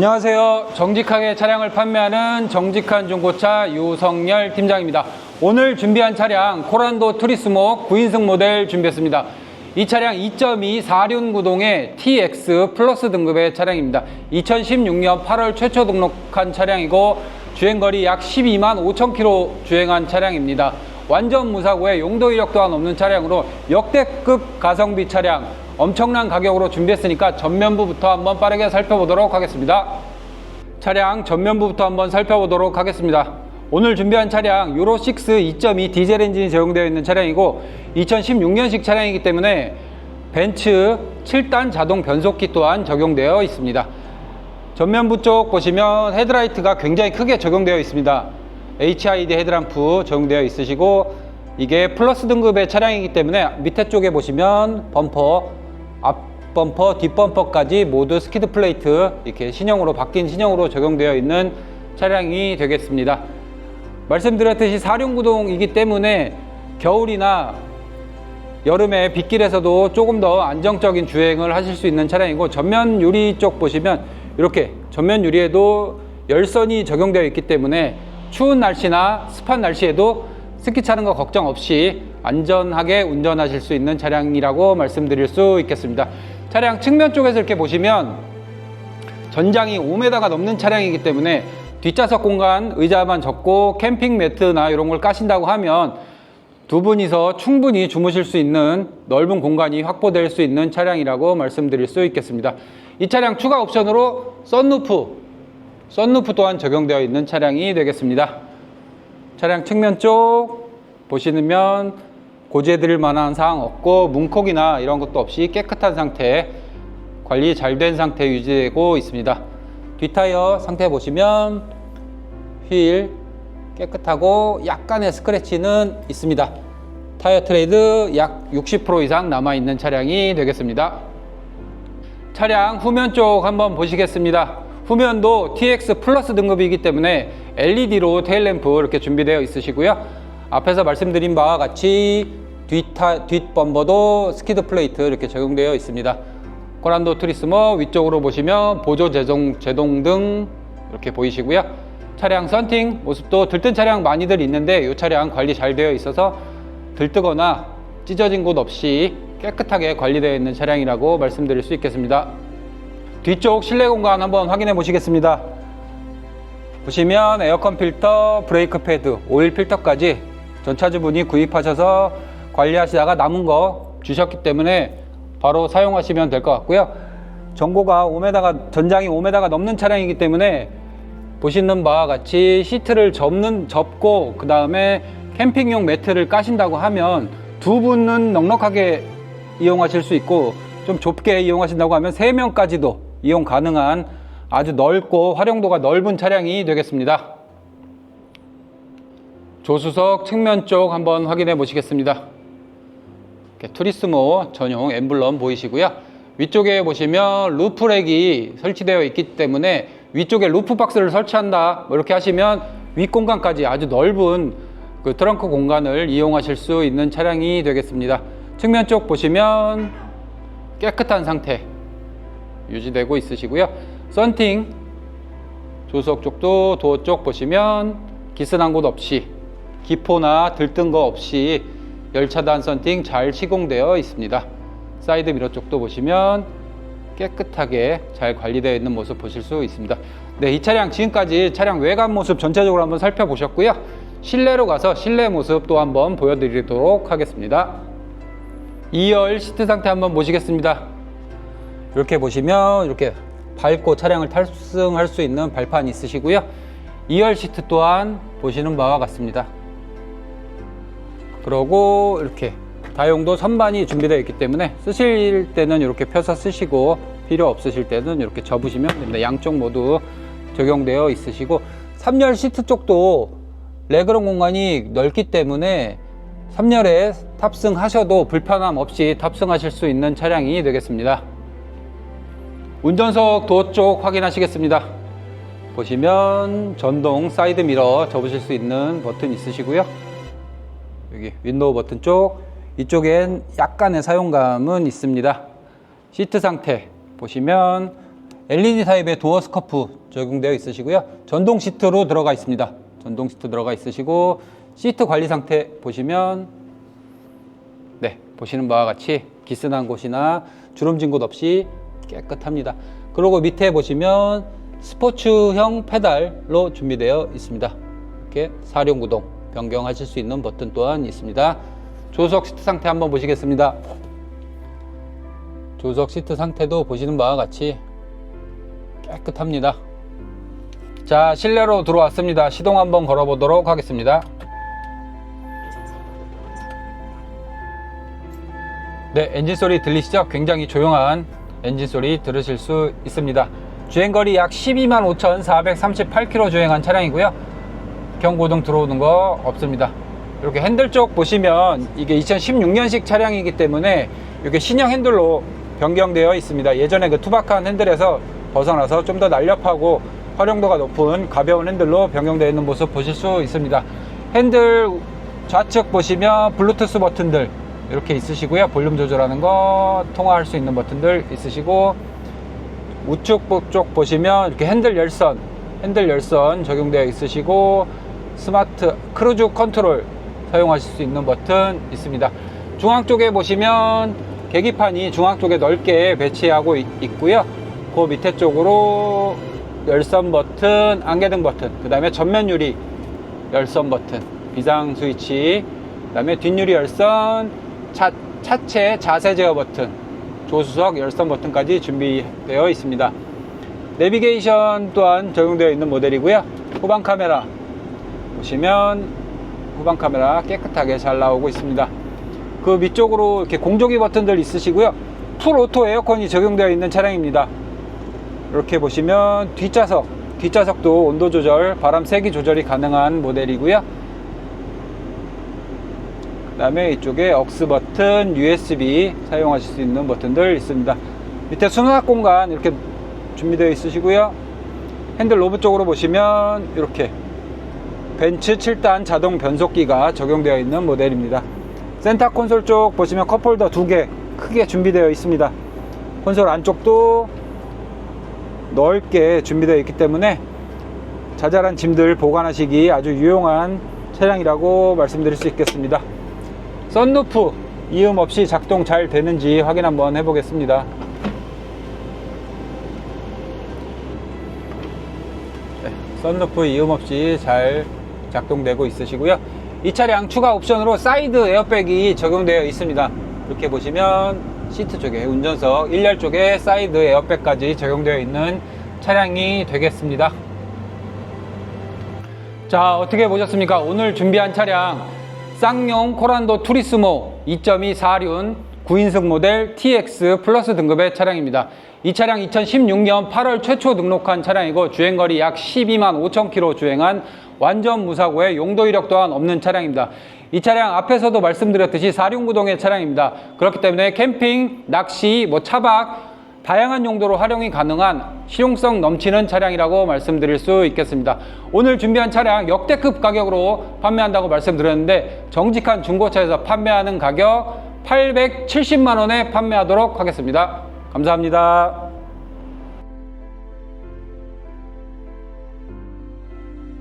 안녕하세요. 정직하게 차량을 판매하는 정직한 중고차 유성열 팀장입니다. 오늘 준비한 차량 코란도 투리스모 9인승 모델 준비했습니다. 이 차량 2.2 4륜 구동의 TX 플러스 등급의 차량입니다. 2016년 8월 최초 등록한 차량이고 주행거리 약 12만 5천 킬로 주행한 차량입니다. 완전 무사고에 용도 이력 또한 없는 차량으로 역대급 가성비 차량 엄청난 가격으로 준비했으니까 전면부부터 한번 빠르게 살펴보도록 하겠습니다. 차량 전면부부터 한번 살펴보도록 하겠습니다. 오늘 준비한 차량 유로6 2.2 디젤 엔진이 적용되어 있는 차량이고 2016년식 차량이기 때문에 벤츠 7단 자동 변속기 또한 적용되어 있습니다. 전면부 쪽 보시면 헤드라이트가 굉장히 크게 적용되어 있습니다. HID 헤드램프 적용되어 있으시고 이게 플러스 등급의 차량이기 때문에 밑에 쪽에 보시면 범퍼 앞 범퍼, 뒷 범퍼까지 모두 스키드 플레이트 이렇게 신형으로 바뀐 신형으로 적용되어 있는 차량이 되겠습니다. 말씀드렸듯이 사륜구동이기 때문에 겨울이나 여름에 빗길에서도 조금 더 안정적인 주행을 하실 수 있는 차량이고 전면 유리 쪽 보시면 이렇게 전면 유리에도 열선이 적용되어 있기 때문에 추운 날씨나 습한 날씨에도 스키 차는 거 걱정 없이 안전하게 운전하실 수 있는 차량이라고 말씀드릴 수 있겠습니다. 차량 측면 쪽에서 이렇게 보시면 전장이 5m가 넘는 차량이기 때문에 뒷좌석 공간 의자만 접고 캠핑 매트나 이런 걸 까신다고 하면 두 분이서 충분히 주무실 수 있는 넓은 공간이 확보될 수 있는 차량이라고 말씀드릴 수 있겠습니다. 이 차량 추가 옵션으로 썬루프, 썬루프 또한 적용되어 있는 차량이 되겠습니다. 차량 측면 쪽 보시면 고재드릴 만한 사항 없고 문콕이나 이런 것도 없이 깨끗한 상태 관리 잘 된 상태 유지되고 있습니다. 뒷타이어 상태 보시면 휠 깨끗하고 약간의 스크래치는 있습니다. 타이어 트레이드 약 60% 이상 남아 있는 차량이 되겠습니다. 차량 후면 쪽 한번 보시겠습니다. 후면도 TX 플러스 등급이기 때문에 LED로 테일램프 이렇게 준비되어 있으시고요. 앞에서 말씀드린 바와 같이 뒷타, 뒷범버도 스키드 플레이트 이렇게 적용되어 있습니다. 코란도 트리스모 위쪽으로 보시면 보조 제동, 제동 등 이렇게 보이시고요. 차량 썬팅 모습도 들뜬 차량 많이들 있는데 이 차량 관리 잘 되어 있어서 들뜨거나 찢어진 곳 없이 깨끗하게 관리되어 있는 차량이라고 말씀드릴 수 있겠습니다. 뒤쪽 실내 공간 한번 확인해 보시겠습니다. 보시면 에어컨 필터, 브레이크 패드, 오일 필터까지 전차주분이 구입하셔서 관리하시다가 남은 거 주셨기 때문에 바로 사용하시면 될 것 같고요. 전고가 5m가 전장이 5m가 넘는 차량이기 때문에 보시는 바와 같이 시트를 접는 접고 그 다음에 캠핑용 매트를 까신다고 하면 두 분은 넉넉하게 이용하실 수 있고 좀 좁게 이용하신다고 하면 세 명까지도 이용 가능한 아주 넓고 활용도가 넓은 차량이 되겠습니다. 조수석 측면 쪽 한번 확인해 보시겠습니다. 투리스모 전용 엠블럼 보이시고요. 위쪽에 보시면 루프렉이 설치되어 있기 때문에 위쪽에 루프 박스를 설치한다 뭐 이렇게 하시면 윗 공간까지 아주 넓은 그 트렁크 공간을 이용하실 수 있는 차량이 되겠습니다. 측면 쪽 보시면 깨끗한 상태 유지되고 있으시고요. 썬팅 조수석 쪽도 도어 쪽 보시면 기스난 곳 없이 기포나 들뜬 거 없이 열차단 썬팅 잘 시공되어 있습니다. 사이드 미러 쪽도 보시면 깨끗하게 잘 관리되어 있는 모습 보실 수 있습니다. 네, 이 차량 지금까지 차량 외관 모습 전체적으로 한번 살펴보셨고요. 실내로 가서 실내 모습 또 한번 보여드리도록 하겠습니다. 2열 시트 상태 한번 보시겠습니다. 이렇게 보시면 이렇게 밟고 차량을 탑승할 수 있는 발판이 있으시고요. 2열 시트 또한 보시는 바와 같습니다. 그러고 이렇게 다용도 선반이 준비되어 있기 때문에 쓰실 때는 이렇게 펴서 쓰시고 필요 없으실 때는 이렇게 접으시면 됩니다. 양쪽 모두 적용되어 있으시고 3열 시트 쪽도 레그룸 공간이 넓기 때문에 3열에 탑승하셔도 불편함 없이 탑승하실 수 있는 차량이 되겠습니다. 운전석 도어 쪽 확인하시겠습니다. 보시면 전동 사이드 미러 접으실 수 있는 버튼 있으시고요. 여기 윈도우 버튼 쪽 이쪽엔 약간의 사용감은 있습니다. 시트 상태 보시면 LED 타입의 도어 스커프 적용되어 있으시고요. 전동 시트로 들어가 있습니다. 전동 시트 들어가 있으시고 시트 관리 상태 보시면 네 보시는 바와 같이 기스난 곳이나 주름진 곳 없이 깨끗합니다. 그리고 밑에 보시면 스포츠형 페달로 준비되어 있습니다. 이렇게 사륜 구동 변경하실 수 있는 버튼 또한 있습니다. 조수석 시트 상태 한번 보시겠습니다. 조수석 시트 상태도 보시는 바와 같이 깨끗합니다. 자, 실내로 들어왔습니다. 시동 한번 걸어보도록 하겠습니다. 네, 엔진 소리 들리시죠? 굉장히 조용한 엔진 소리 들으실 수 있습니다. 주행거리 약 12만 5,438km 주행한 차량이고요. 경고등 들어오는 거 없습니다. 이렇게 핸들 쪽 보시면 이게 2016년식 차량이기 때문에 이게 신형 핸들로 변경되어 있습니다. 예전에 그 투박한 핸들에서 벗어나서 좀 더 날렵하고 활용도가 높은 가벼운 핸들로 변경되어 있는 모습 보실 수 있습니다. 핸들 좌측 보시면 블루투스 버튼들 이렇게 있으시고요. 볼륨 조절하는 거, 통화할 수 있는 버튼들 있으시고 우측 쪽 보시면 이렇게 핸들 열선, 핸들 열선 적용되어 있으시고 스마트 크루즈 컨트롤 사용하실 수 있는 버튼 있습니다. 중앙 쪽에 보시면 계기판이 중앙 쪽에 넓게 배치하고 있, 있고요. 그 밑에 쪽으로 열선 버튼, 안개등 버튼, 그 다음에 전면 유리 열선 버튼, 비상 스위치, 그 다음에 뒷유리 열선, 차, 차체 자세 제어 버튼, 조수석 열선 버튼까지 준비되어 있습니다. 내비게이션 또한 적용되어 있는 모델이고요. 후방 카메라 보시면 후방 카메라 깨끗하게 잘 나오고 있습니다. 그 밑쪽으로 이렇게 공조기 버튼들 있으시고요. 풀 오토 에어컨이 적용되어 있는 차량입니다. 이렇게 보시면 뒷좌석, 뒷좌석도 온도 조절, 바람 세기 조절이 가능한 모델이고요. 그 다음에 이쪽에 억스 버튼, USB 사용하실 수 있는 버튼들 있습니다. 밑에 수납 공간 이렇게 준비되어 있으시고요. 핸들 로브 쪽으로 보시면 이렇게 벤츠 7단 자동 변속기가 적용되어 있는 모델입니다. 센터 콘솔 쪽 보시면 컵홀더 두 개 크게 준비되어 있습니다. 콘솔 안쪽도 넓게 준비되어 있기 때문에 자잘한 짐들 보관하시기 아주 유용한 차량이라고 말씀드릴 수 있겠습니다. 썬루프 이음 없이 작동 잘 되는지 확인 한번 해보겠습니다. 네, 썬루프 이음 없이 잘 작동되고 있으시고요. 이 차량 추가 옵션으로 사이드 에어백이 적용되어 있습니다. 이렇게 보시면 시트 쪽에 운전석 1열 쪽에 사이드 에어백까지 적용되어 있는 차량이 되겠습니다. 자 어떻게 보셨습니까? 오늘 준비한 차량 쌍용 코란도 투리스모 2.2 4륜 9인승 모델 TX 플러스 등급의 차량입니다. 이 차량 2016년 8월 최초 등록한 차량이고 주행거리 약 12만 5천 킬로 주행한 완전 무사고의 용도 이력 또한 없는 차량입니다. 이 차량 앞에서도 말씀드렸듯이 4륜 구동의 차량입니다. 그렇기 때문에 캠핑, 낚시, 뭐 차박 다양한 용도로 활용이 가능한 실용성 넘치는 차량이라고 말씀드릴 수 있겠습니다. 오늘 준비한 차량 역대급 가격으로 판매한다고 말씀드렸는데 정직한 중고차에서 판매하는 가격 870만 원에 판매하도록 하겠습니다. 감사합니다.